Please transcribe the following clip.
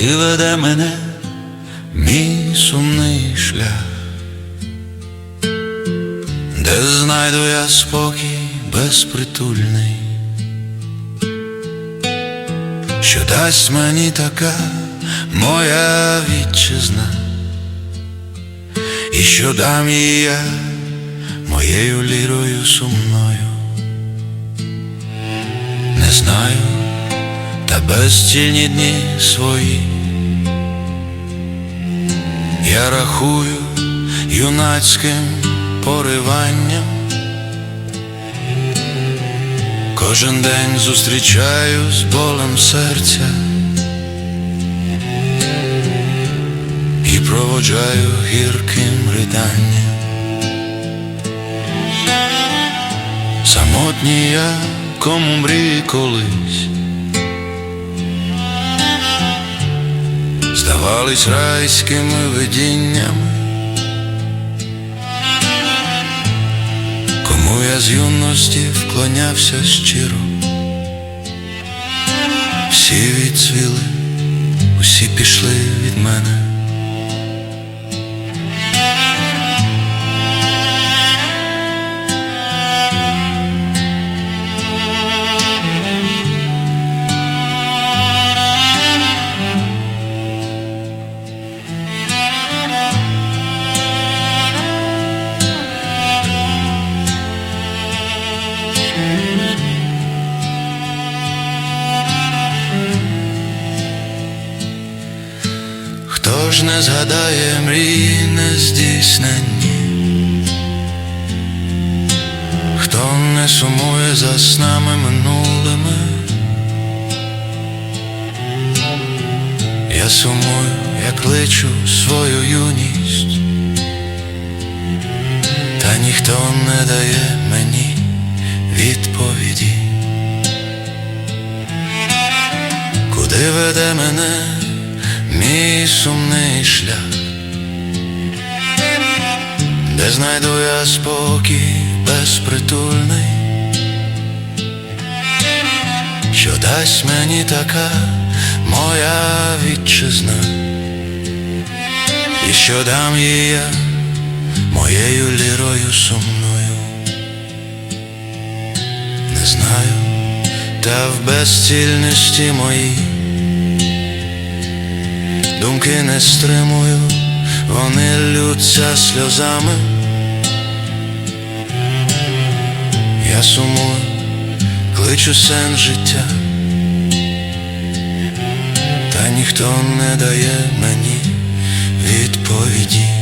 куди веде мене мій сумний шлях, де знайду я спокій безпритульний, що дасть мені така моя вітчизна, і що дам їй я моєю лірою сумною. Не знаю, та безцільні дні свої. Я рахую юнацьким пориванням. Кожен день зустрічаю з болем серця і проводжаю гірким риданням. Самотній я, кому мрії колись здавались райськими видіннями, кому я з юності вклонявся щиро, всі відцвіли, усі пішли від мене. Хто ж не згадає мрії нездійсненні, хто не сумує за снами минулими, я сумую, як кличу свою юність, та ніхто не дає мені відповіді, куди веде мене мій сумний шлях, де знайду я спокій безпритульний, що дасть мені така моя вітчизна, і що дам їй я моєю лірою сумною, не знаю, та в безцільності моїй думки не стримую, вони лються сльозами. Я сумую, кличу сен життя, та ніхто не дає мені відповіді.